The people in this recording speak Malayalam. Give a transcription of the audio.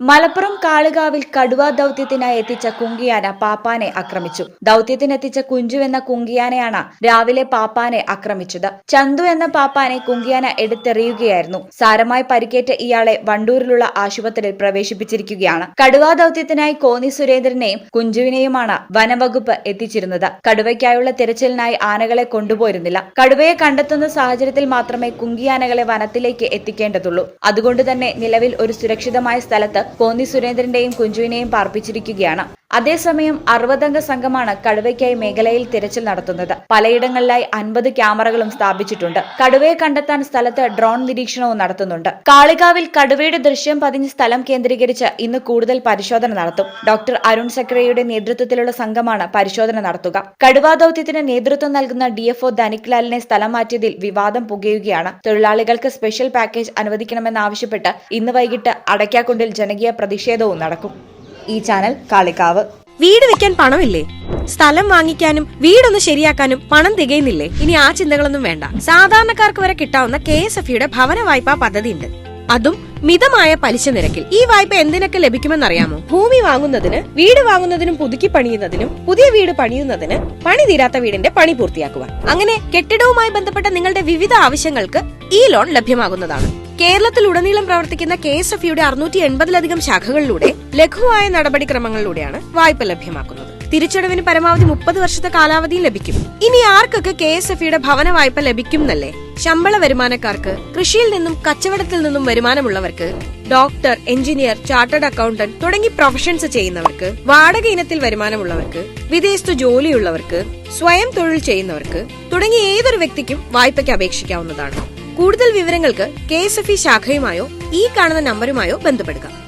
മലപ്പുറം കാളികാവിൽ കടുവ ദൗത്യത്തിനായി എത്തിച്ച കുങ്കിയാന പാപ്പാനെ ആക്രമിച്ചു. ദൗത്യത്തിനെത്തിച്ച കുഞ്ചു എന്ന കുങ്കിയാനയാണ് രാവിലെ പാപ്പാനെ ആക്രമിച്ചത്. ചന്തു എന്ന പാപ്പാനെ കുങ്കിയാന എടുത്തെറിയുകയായിരുന്നു. സാരമായി പരിക്കേറ്റ ഇയാളെ വണ്ടൂരിലുള്ള ആശുപത്രിയിൽ പ്രവേശിപ്പിച്ചിരിക്കുകയാണ്. കടുവ ദൗത്യത്തിനായി കോന്നി സുരേന്ദ്രനെയും കുഞ്ചുവിനെയുമാണ് വനവകുപ്പ് എത്തിച്ചിരുന്നത്. കടുവയ്ക്കായുള്ള തിരച്ചിലിനായി ആനകളെ കൊണ്ടുപോയിരുന്നില്ല. കടുവയെ കണ്ടെത്തുന്ന സാഹചര്യത്തിൽ മാത്രമേ കുങ്കിയാനകളെ വനത്തിലേക്ക് എത്തിക്കേണ്ടതുള്ളൂ. അതുകൊണ്ട് തന്നെ നിലവിൽ ഒരു സുരക്ഷിതമായ സ്ഥലത്ത് കോന്നി സുരേന്ദ്രന്റെയും കുഞ്ചുവിനെയും പാർപ്പിച്ചിരിക്കുകയാണ്. അതേസമയം അറുപതംഗ സംഘമാണ് കടുവയ്ക്കായി മേഖലയിൽ തിരച്ചിൽ നടത്തുന്നത്. പലയിടങ്ങളിലായി അൻപത് ക്യാമറകളും സ്ഥാപിച്ചിട്ടുണ്ട്. കടുവയെ കണ്ടെത്താൻ സ്ഥലത്ത് ഡ്രോൺ നിരീക്ഷണവും നടത്തുന്നുണ്ട്. കാളികാവിൽ കടുവയുടെ ദൃശ്യം പതിഞ്ഞ സ്ഥലം കേന്ദ്രീകരിച്ച് ഇന്ന് കൂടുതൽ പരിശോധന നടത്തും. ഡോക്ടർ അരുൺ സക്രയുടെ നേതൃത്വത്തിലുള്ള സംഘമാണ് പരിശോധന നടത്തുക. കടുവാ ദൌത്യത്തിന് നേതൃത്വം നൽകുന്ന ഡിഎഫ്ഒ ധനിക്ലാലിനെ സ്ഥലം മാറ്റിയതിൽ വിവാദം പുകയുകയാണ്. തൊഴിലാളികൾക്ക് സ്പെഷ്യൽ പാക്കേജ് അനുവദിക്കണമെന്നാവശ്യപ്പെട്ട് ഇന്ന് വൈകിട്ട് അടയ്ക്കാക്കുണ്ടിൽ ജനകീയ പ്രതിഷേധവും നടക്കും. ഈ ചാനൽ കാളിക്കാവ്. വീട് വെക്കാൻ പണമില്ലേ? സ്ഥലം വാങ്ങിക്കാനും വീടൊന്ന് ശരിയാക്കാനും പണം തികയുന്നില്ലേ? ഇനി ആ ചിന്തകളൊന്നും വേണ്ട. സാധാരണക്കാർക്ക് വരെ കിട്ടാവുന്ന കെ എസ് എഫ് യുടെ ഭവന വായ്പാ പദ്ധതി ഉണ്ട് അതും മിതമായ പലിശ നിരക്കിൽ. ഈ വായ്പ എന്തിനൊക്കെ ലഭിക്കുമെന്നറിയാമോ? ഭൂമി വാങ്ങുന്നതിന് വീട് വാങ്ങുന്നതിനും പുതുക്കി പണിയുന്നതിനും പുതിയ വീട് പണിയുന്നതിന് പണി തീരാത്ത വീടിന്റെ പണി പൂർത്തിയാക്കുവാൻ അങ്ങനെ കെട്ടിടവുമായി ബന്ധപ്പെട്ട നിങ്ങളുടെ വിവിധ ആവശ്യങ്ങൾക്ക് ഈ ലോൺ ലഭ്യമാകുന്നതാണ്. കേരളത്തിലുടനീളം പ്രവർത്തിക്കുന്ന കെ എസ് എഫ് യുടെ അറുന്നൂറ്റി എൺപതിലധികം ശാഖകളിലൂടെ ലഘുവായ നടപടിക്രമങ്ങളിലൂടെയാണ് വായ്പ ലഭ്യമാക്കുന്നത്. തിരിച്ചടവിന് പരമാവധി മുപ്പത് വർഷത്തെ കാലാവധിയും ലഭിക്കും. ഇനി ആർക്കൊക്കെ കെ എസ് എഫ് യുടെ ഭവന വായ്പ ലഭിക്കും എന്നല്ലേ ശമ്പള വരുമാനക്കാർക്ക് കൃഷിയിൽ നിന്നും കച്ചവടത്തിൽ നിന്നും വരുമാനമുള്ളവർക്ക് ഡോക്ടർ എഞ്ചിനീയർ ചാർട്ടേഡ് അക്കൗണ്ടന്റ് തുടങ്ങി പ്രൊഫഷൻസ് ചെയ്യുന്നവർക്ക് വാടക ഇനത്തിൽ വരുമാനമുള്ളവർക്ക് വിദേശത്ത് ജോലിയുള്ളവർക്ക് സ്വയം തൊഴിൽ ചെയ്യുന്നവർക്ക് തുടങ്ങി ഏതൊരു വ്യക്തിക്കും വായ്പയ്ക്ക് അപേക്ഷിക്കാവുന്നതാണ്. കൂടുതൽ വിവരങ്ങൾക്ക് കെ എസ് എഫ് ഇ ശാഖയുമായോ ഈ കാണുന്ന നമ്പരുമായോ ബന്ധപ്പെടുക.